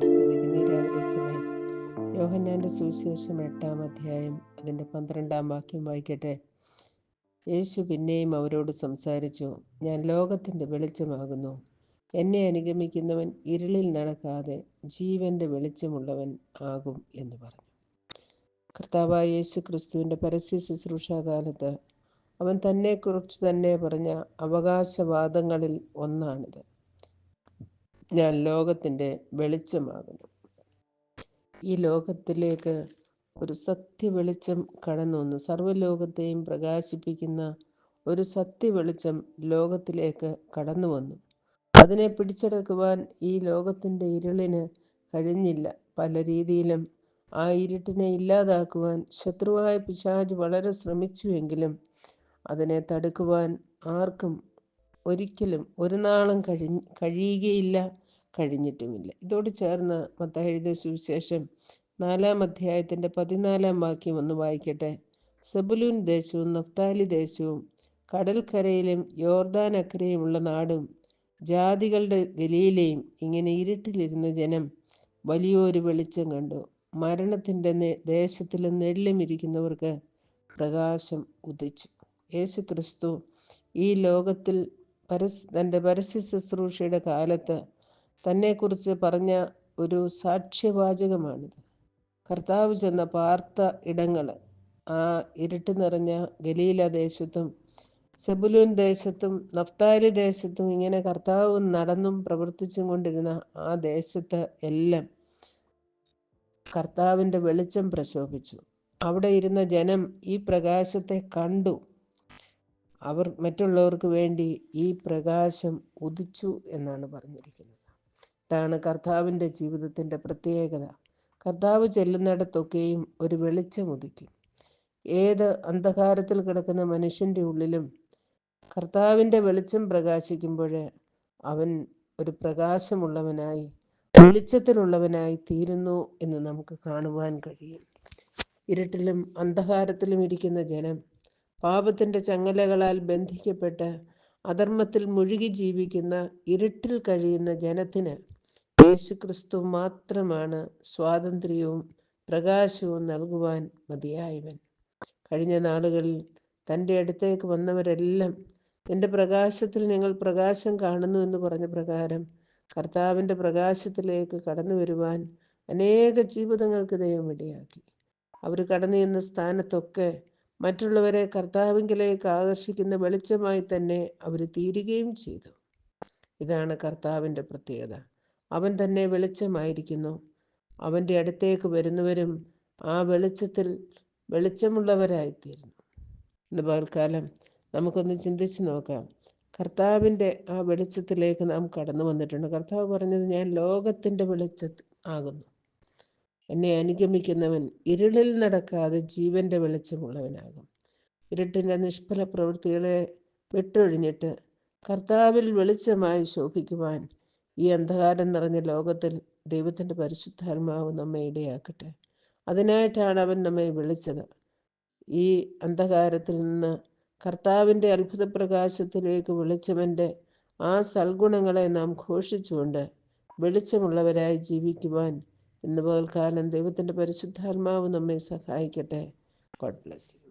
സ്തുതിക്കുന്ന. രഹസ്യമേ യോഹന്നാന്റെ സുവിശേഷം എട്ടാം അധ്യായം അതിന്റെ പന്ത്രണ്ടാം വാക്യം വായിക്കട്ടെ. യേശു പിന്നെയും അവരോട് സംസാരിച്ചു ഞാൻ ലോകത്തിന്റെ വെളിച്ചമാകുന്നു. എന്നെ അനുഗമിക്കുന്നവൻ ഇരുളിൽ നടക്കാതെ ജീവന്റെ വെളിച്ചമുള്ളവൻ ആകും എന്ന് പറഞ്ഞു. കർത്താവായ യേശു ക്രിസ്തുവിന്റെ പരസ്യ ശുശ്രൂഷാകാലത്ത് അവൻ തന്നെക്കുറിച്ച് തന്നെ പറഞ്ഞ അവകാശവാദങ്ങളിൽ ഒന്നാണിത്. ഞാൻ ലോകത്തിന്റെ വെളിച്ചമാകുന്നു. ഈ ലോകത്തിലേക്ക് ഒരു സത്യ വെളിച്ചം കടന്നു വന്നു സർവലോകത്തെയും പ്രകാശിപ്പിക്കുന്ന ഒരു സത്യ വെളിച്ചം ലോകത്തിലേക്ക് കടന്നു വന്നു അതിനെ പിടിച്ചെടുക്കുവാൻ ഈ ലോകത്തിന്റെ ഇരുളിന് കഴിഞ്ഞില്ല. പല രീതിയിലും ആ ഇരുട്ടിനെ ഇല്ലാതാക്കുവാൻ ശത്രുവായ പിശാജ് വളരെ ശ്രമിച്ചുവെങ്കിലും അതിനെ തടുക്കുവാൻ ആർക്കും ഒരിക്കലും ഒരു നാളും കഴി കഴിയുകയില്ല കഴിഞ്ഞിട്ടുമില്ല. ഇതോട് ചേർന്ന് മത്തായെഴുതിയ സുവിശേഷം നാലാം അധ്യായത്തിന്റെ പതിനാലാം വാക്യം ഒന്ന് വായിക്കട്ടെ. സെബുലൂൻ ദേശവും നഫ്താലി ദേശവും കടൽക്കരയിലും യോർദാൻ അക്കരയുമുള്ള നാടും ജാതികളുടെ ഗലിയിലെയും ഇങ്ങനെ ഇരുട്ടിലിരുന്ന ജനം വലിയൊരു വെളിച്ചം കണ്ടു. മരണത്തിന്റെ നെല്ലും ഇരിക്കുന്നവർക്ക് പ്രകാശം ഉദിച്ചു. യേശു ക്രിസ്തു ഈ ലോകത്തിൽ പരസ് തന്റെ പരസ്യ ശുശ്രൂഷയുടെ കാലത്ത് തന്നെക്കുറിച്ച് പറഞ്ഞ ഒരു സാക്ഷ്യവാചകമാണിത്. കർത്താവ് ചെന്ന പാർത്ത ഇടങ്ങൾ ആ ഇരുട്ട് നിറഞ്ഞ ഗലീല ദേശത്തും സെബുലൂൻ ദേശത്തും നഫ്താലി ദേശത്തും ഇങ്ങനെ കർത്താവ് നടന്നും പ്രവർത്തിച്ചും കൊണ്ടിരുന്ന ആ ദേശത്ത് എല്ലാം കർത്താവിന്റെ വെളിച്ചം പ്രശോഭിച്ചു. അവിടെ ഇരുന്ന ജനം ഈ പ്രകാശത്തെ കണ്ടു. അവർ മറ്റുള്ളവർക്ക് വേണ്ടി ഈ പ്രകാശം ഉദിച്ചു എന്നാണ് പറഞ്ഞിരിക്കുന്നത്. ഇതാണ് കർത്താവിന്റെ ജീവിതത്തിന്റെ പ്രത്യേകത. കർത്താവ് ചെല്ലുന്നിടത്തൊക്കെയും ഒരു വെളിച്ചം ഉദിക്കും. ഏത് അന്ധകാരത്തിൽ കിടക്കുന്ന മനുഷ്യന്റെ ഉള്ളിലും കർത്താവിന്റെ വെളിച്ചം പ്രകാശിക്കുമ്പോൾ അവൻ ഒരു പ്രകാശമുള്ളവനായി വെളിച്ചത്തിലുള്ളവനായി തീരുന്നു എന്ന് നമുക്ക് കാണുവാൻ കഴിയും. ഇരുട്ടിലും അന്ധകാരത്തിലും ഇരിക്കുന്ന ജനം പാപത്തിന്റെ ചങ്ങലകളാൽ ബന്ധിക്കപ്പെട്ട് അധർമ്മത്തിൽ മുഴുകി ജീവിക്കുന്ന ഇരുട്ടിൽ കഴിയുന്ന ജനത്തിന് യേശുക്രിസ്തു മാത്രമാണ് സ്വാതന്ത്ര്യവും പ്രകാശവും നൽകുവാൻ മതിയായവൻ. കഴിഞ്ഞ നാളുകളിൽ തന്റെ അടുത്തേക്ക് വന്നവരെല്ലാം എന്റെ പ്രകാശത്തിൽ ഞങ്ങൾ പ്രകാശം കാണുന്നു എന്ന് പറഞ്ഞ പ്രകാരം കർത്താവിന്റെ പ്രകാശത്തിലേക്ക് കടന്നു വരുവാൻ അനേക ജീവിതങ്ങൾക്ക് ദൈവം ഇടയാക്കി. അവർ കടന്നു ചെന്ന സ്ഥാനത്തൊക്കെ മറ്റുള്ളവരെ കർത്താവിങ്കിലേക്ക് ആകർഷിക്കുന്ന വെളിച്ചമായി തന്നെ അവർ തീരുകയും ചെയ്തു. ഇതാണ് കർത്താവിന്റെ പ്രത്യേകത. അവൻ തന്നെ വെളിച്ചമായിരിക്കുന്നു. അവന്റെ അടുത്തേക്ക് വരുന്നവരും ആ വെളിച്ചത്തിൽ വെളിച്ചമുള്ളവരായിത്തീരുന്നു. ഇന്ന് പകൽക്കാലം നമുക്കൊന്ന് ചിന്തിച്ച് നോക്കാം. കർത്താവിന്റെ ആ വെളിച്ചത്തിലേക്ക് നാം കടന്നു വന്നിട്ടുണ്ട്. കർത്താവ് പറഞ്ഞത് ഞാൻ ലോകത്തിന്റെ വെളിച്ച ആകുന്നു. എന്നെ അനുഗമിക്കുന്നവൻ ഇരുളിൽ നടക്കാതെ ജീവന്റെ വെളിച്ചമുള്ളവനാകും. ഇരുട്ടിന്റെ നിഷ്ഫല പ്രവൃത്തികളെ വിട്ടൊഴിഞ്ഞിട്ട് കർത്താവിൽ വെളിച്ചമായി ശോഭിക്കുവാൻ ഈ അന്ധകാരം നിറഞ്ഞ ലോകത്തിൽ ദൈവത്തിന്റെ പരിശുദ്ധാത്മാവ് നമ്മെ ഇടയാക്കട്ടെ. അതിനായിട്ടാണ് അവൻ നമ്മെ വിളിച്ചത്. ഈ അന്ധകാരത്തിൽ നിന്ന് കർത്താവിന്റെ അത്ഭുത പ്രകാശത്തിലേക്ക് വിളിച്ചവന്റെ ആ സൽഗുണങ്ങളെ നാം ഘോഷിച്ചുകൊണ്ട് വെളിച്ചമുള്ളവരായി ജീവിക്കുവാൻ ഇന്ന് പകൽക്കാലം ദൈവത്തിന്റെ പരിശുദ്ധാത്മാവ് നമ്മെ സഹായിക്കട്ടെ. God bless you